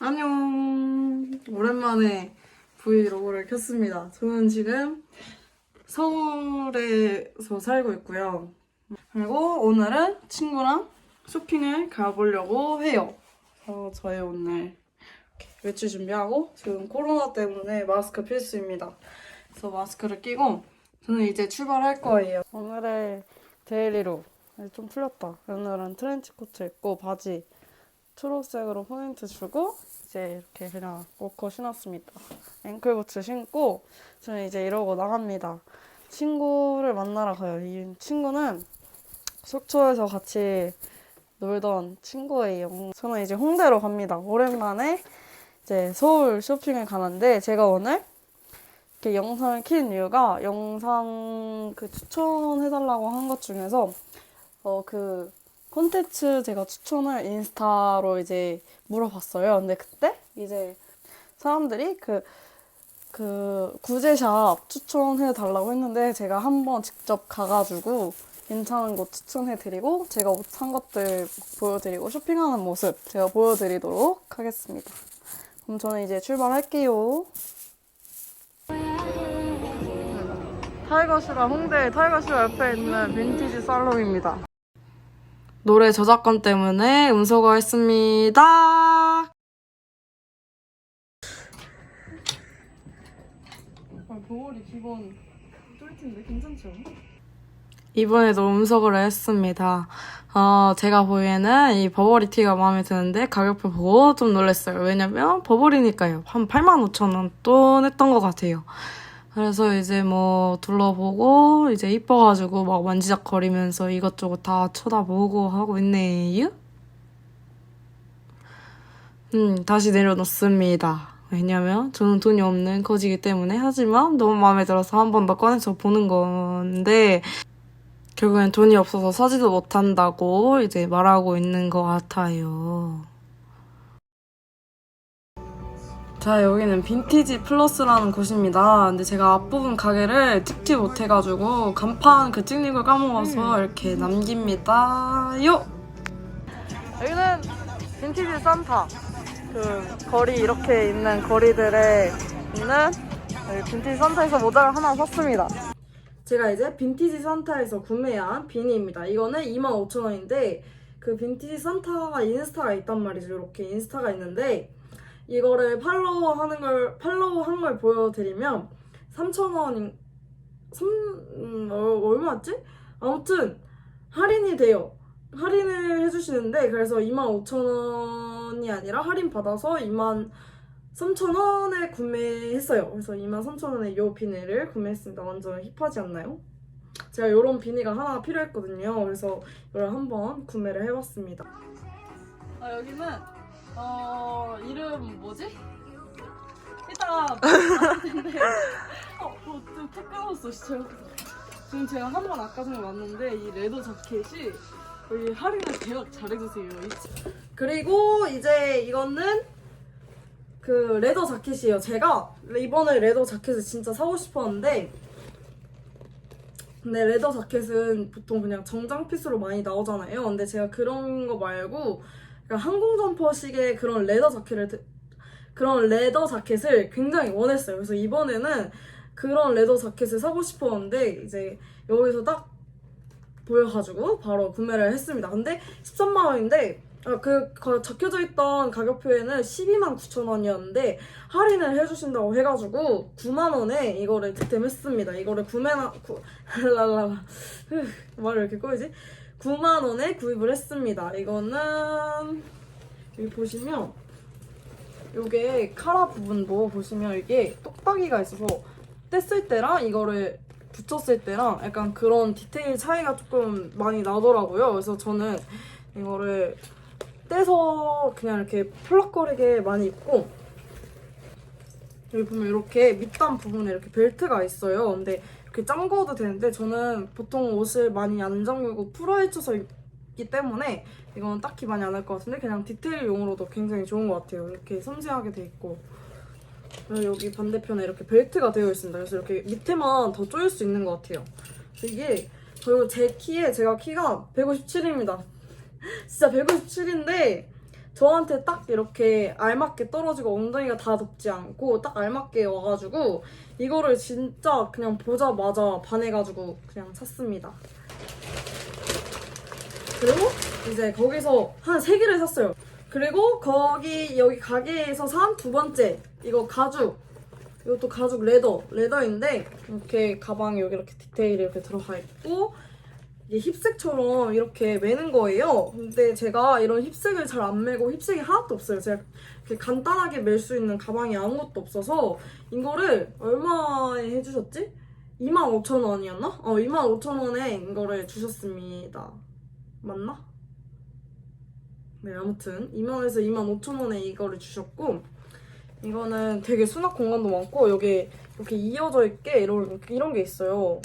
안녕. 오랜만에 브이로그를 켰습니다. 저는 지금 서울에서 살고 있고요. 그리고 오늘은 친구랑 쇼핑을 가보려고 해요. 그래서 저희 오늘 외출 준비하고 지금 코로나 때문에 마스크 필수입니다. 그래서 마스크를 끼고 저는 이제 출발할 거예요. 오늘의 데일리로 좀 풀렸다. 오늘은 트렌치 코트 입고 바지 초록색으로 포인트 주고 이제 이렇게 그냥 워커 신었습니다. 앵클부츠 신고 저는 이제 이러고 나갑니다. 친구를 만나러 가요. 이 친구는 속초에서 같이 놀던 친구예요. 저는 이제 홍대로 갑니다. 오랜만에 이제 서울 쇼핑을 가는데 제가 오늘 이렇게 영상을 킨 이유가 영상 그 추천해달라고 한 것 중에서 어 그 콘텐츠 제가 추천을 인스타로 이제 물어봤어요. 근데 그때 이제 사람들이 그, 그 구제샵 추천해 달라고 했는데 제가 한번 직접 가가지고 괜찮은 곳 추천해 드리고 제가 옷 산 것들 보여드리고 쇼핑하는 모습 제가 보여드리도록 하겠습니다. 그럼 저는 이제 출발할게요. 타이거슈가 홍대 타이거슈 옆에 있는 빈티지 살롱입니다. 노래 저작권 때문에 음소거 했습니다. 보월이 기본 뚫텐데 괜찮죠? 이번에도 음소거를 했습니다. 어, 제가 보기에는 이 버버리 티가 마음에 드는데 가격표 보고 좀 놀랐어요. 왜냐면 버버리니까요. 한 85,000원 돈 했던 것 같아요. 그래서 이제 뭐 둘러보고 이제 이뻐가지고 막 만지작거리면서 이것저것 다 쳐다보고 하고 있네요. 음, 다시 내려놓습니다. 왜냐면 저는 돈이 없는 거지기 때문에 하지만 너무 마음에 들어서 한 번 더 꺼내서 보는 건데 결국엔 돈이 없어서 사지도 못한다고 이제 말하고 있는 것 같아요. 자, 여기는 빈티지 플러스라는 곳입니다. 근데 제가 앞부분 가게를 찍지 못해가지고 간판 그 찍는 걸 까먹어서 이렇게 남깁니다요. 여기는 빈티지 산타. 그 거리 이렇게 있는 거리들에 있는 빈티지 산타에서 모자를 하나 샀습니다. 제가 이제 빈티지 산타에서 구매한 비니입니다. 이거는 25,000원인데 그 빈티지 산타가 인스타가 있단 말이죠. 이렇게 인스타가 있는데 이거를 팔로우 하는 걸 팔로우 한 걸 보여드리면 3,000원인 3 음, 어, 얼마였지? 아무튼 할인이 돼요. 할인을 해주시는데 그래서 25,000원이 아니라 할인 받아서 2만 3,000원에 구매했어요. 그래서 2만 3,000원에 이 비닐을 구매했습니다. 완전 힙하지 않나요? 제가 이런 비니가 하나 필요했거든요. 그래서 이걸 한번 구매를 해봤습니다. 아, 여기는 어 이름 뭐지? 이따가 말할 텐데 어, 뭐좀 탁까웠어 진짜. 지금 제가 한 번 아까 전에 왔는데 이 레더 자켓이 여기 할인을 대박 잘해주세요. 이- 그리고 이제 이거는 그 레더 자켓이에요. 제가 이번에 레더 자켓을 진짜 사고 싶었는데 근데 레더 자켓은 보통 그냥 정장 피스로 많이 나오잖아요. 근데 제가 그런 거 말고 약간 항공 점퍼식의 그런 레더 자켓을 드- 그런 레더 자켓을 굉장히 원했어요. 그래서 이번에는 그런 레더 자켓을 사고 싶었는데 이제 여기서 딱 보여가지고 바로 구매를 했습니다. 근데 13만 원인데 아, 그, 그 적혀져 있던 가격표에는 12만 9천 원이었는데 할인을 해주신다고 해가지고 9만 원에 이거를 득템했습니다. 이거를 구매나 구, 랄랄라 휴, 말을 왜 이렇게 꼬이지? 9만 원에 구입을 했습니다. 이거는 여기 보시면 요게 카라 부분도 보시면 이게 똑딱이가 있어서 뗐을 때랑 이거를 붙였을 때랑 약간 그런 디테일 차이가 조금 많이 나더라고요. 그래서 저는 이거를 떼서 그냥 이렇게 펄럭거리게 많이 입고 여기 보면 이렇게 밑단 부분에 이렇게 벨트가 있어요. 근데 이렇게 잠궈도 되는데 저는 보통 옷을 많이 안 잠그고 풀어헤쳐서 입기 때문에 이건 딱히 많이 안 할 것 같은데 그냥 디테일용으로도 굉장히 좋은 것 같아요. 이렇게 섬세하게 돼 있고 여기 반대편에 이렇게 벨트가 되어 있습니다. 그래서 이렇게 밑에만 더 조일 수 있는 것 같아요. 이게 그리고 제 키에 제가 키가 157입니다. 진짜 157인데 저한테 딱 이렇게 알맞게 떨어지고 엉덩이가 다 덥지 않고 딱 알맞게 와가지고 이거를 진짜 그냥 보자마자 반해가지고 그냥 샀습니다. 그리고 이제 거기서 한세 개를 샀어요. 그리고 거기 여기 가게에서 산 두 번째 이거 가죽 이것도 가죽 레더 레더인데 이렇게 가방에 여기 이렇게 디테일이 이렇게 들어가 있고 이게 힙색처럼 이렇게 매는 거예요. 근데 제가 이런 힙색을 잘 안 매고 힙색이 하나도 없어요. 제가 이렇게 간단하게 멜 수 있는 가방이 아무것도 없어서 이거를 얼마에 해주셨지? 25,000원이었나? 어, 25,000원에 이거를 주셨습니다. 맞나? 네, 아무튼 2만원에서 25,000원에 이거를 주셨고 이거는 되게 수납 공간도 많고 여기 이렇게 이어져 있게 이런, 이런 게 있어요.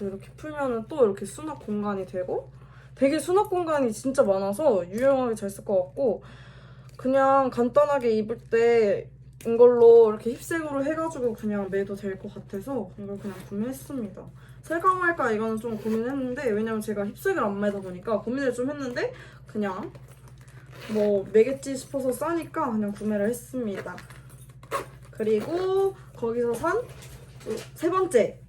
이렇게 풀면은 또 이렇게 수납 공간이 되고 되게 수납 공간이 진짜 많아서 유용하게 잘 쓸 것 같고 그냥 간단하게 입을 때 이걸로 이렇게 힙색으로 해가지고 그냥 매도 될 것 같아서 이걸 그냥 구매했습니다. 살까 말까 이거는 좀 고민했는데 왜냐면 제가 힙색을 안 매다 보니까 고민을 좀 했는데 그냥 뭐 매겠지 싶어서 싸니까 그냥 구매를 했습니다. 그리고 거기서 산 세 번째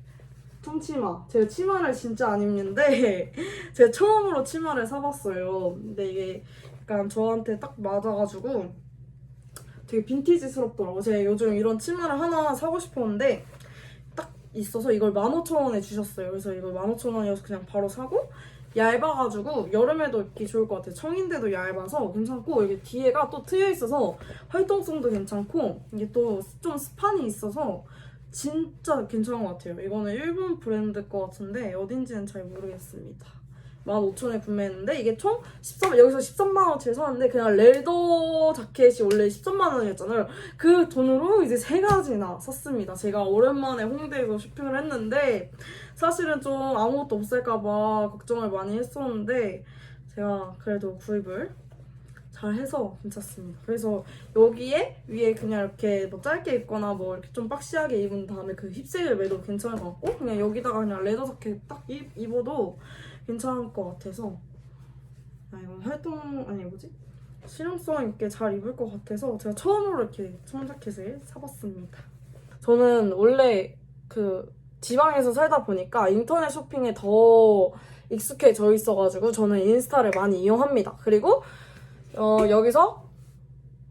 통치마. 제가 치마를 진짜 안 입는데 제가 처음으로 치마를 사봤어요. 근데 이게 약간 저한테 딱 맞아가지고 되게 빈티지스럽더라고요. 제가 요즘 이런 치마를 하나 사고 싶었는데 딱 있어서 이걸 15,000원에 주셨어요. 그래서 이걸 15,000원이어서 그냥 바로 사고 얇아가지고 여름에도 입기 좋을 것 같아요. 청인데도 얇아서 괜찮고 여기 뒤에가 또 트여 있어서 활동성도 괜찮고 이게 또 좀 스판이 있어서 진짜 괜찮은 것 같아요. 이거는 일본 브랜드 것 같은데 어딘지는 잘 모르겠습니다. 15,000원에 구매했는데 이게 총 13, 여기서 13만원어치를 샀는데 그냥 레더 자켓이 원래 13만원이었잖아요. 그 돈으로 이제 세 가지나 샀습니다. 제가 오랜만에 홍대에서 쇼핑을 했는데 사실은 좀 아무것도 없을까봐 걱정을 많이 했었는데 제가 그래도 구입을 잘 해서 괜찮습니다. 그래서 여기에 위에 그냥 이렇게 뭐 짧게 입거나 뭐 이렇게 좀 박시하게 입은 다음에 그 힙색을 매도 괜찮을 것 같고 그냥 여기다가 그냥 레더 자켓 딱 입, 입어도 괜찮을 것 같아서 아 이건 활동 아니 뭐지 실용성 있게 잘 입을 것 같아서 제가 처음으로 이렇게 청 자켓을 사봤습니다. 저는 원래 그 지방에서 살다 보니까 인터넷 쇼핑에 더 익숙해져 있어가지고 저는 인스타를 많이 이용합니다. 그리고 어, 여기서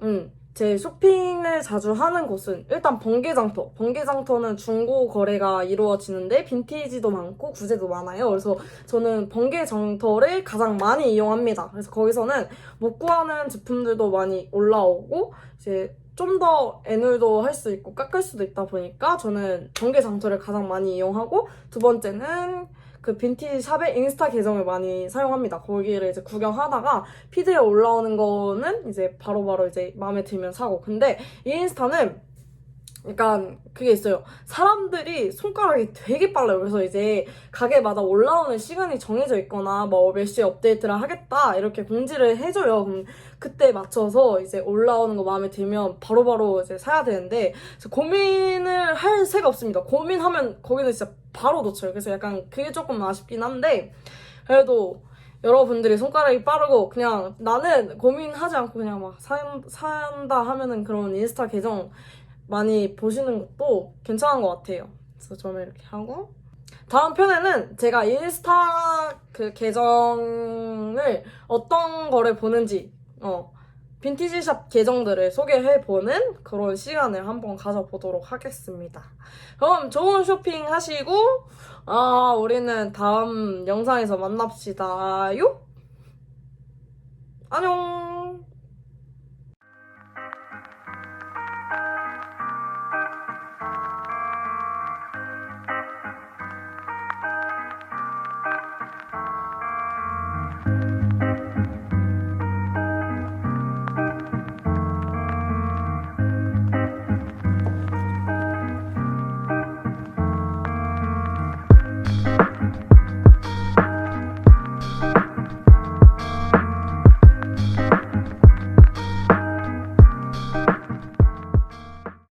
음, 제 쇼핑을 자주 하는 곳은 일단 번개장터. 번개장터는 중고 거래가 이루어지는데 빈티지도 많고 구제도 많아요. 그래서 저는 번개장터를 가장 많이 이용합니다. 그래서 거기서는 못 구하는 제품들도 많이 올라오고 이제 좀 더 애누도 할 수 있고 깎을 수도 있다 보니까 저는 번개장터를 가장 많이 이용하고 두 번째는 그 빈티지 샵의 인스타 계정을 많이 사용합니다. 거기를 이제 구경하다가 피드에 올라오는 거는 이제 바로 바로 이제 마음에 들면 사고. 근데 이 인스타는 약간 그게 있어요. 사람들이 손가락이 되게 빨라요. 그래서 이제 가게마다 올라오는 시간이 정해져 있거나 뭐 몇 시에 업데이트를 하겠다 이렇게 공지를 해줘요. 그때 맞춰서 이제 올라오는 거 마음에 들면 바로바로 이제 사야 되는데 고민을 할 새가 없습니다. 고민하면 거기는 진짜 바로 놓쳐요. 그래서 약간 그게 조금 아쉽긴 한데 그래도 여러분들이 손가락이 빠르고 그냥 나는 고민하지 않고 그냥 막 산, 산다 하면은 그런 인스타 계정 많이 보시는 것도 괜찮은 것 같아요. 그래서 저는 이렇게 하고 다음 편에는 제가 인스타 그 계정을 어떤 거를 보는지 어 빈티지샵 계정들을 소개해보는 그런 시간을 한번 가져보도록 하겠습니다. 그럼 좋은 쇼핑 하시고 아 우리는 다음 영상에서 만납시다요. 안녕.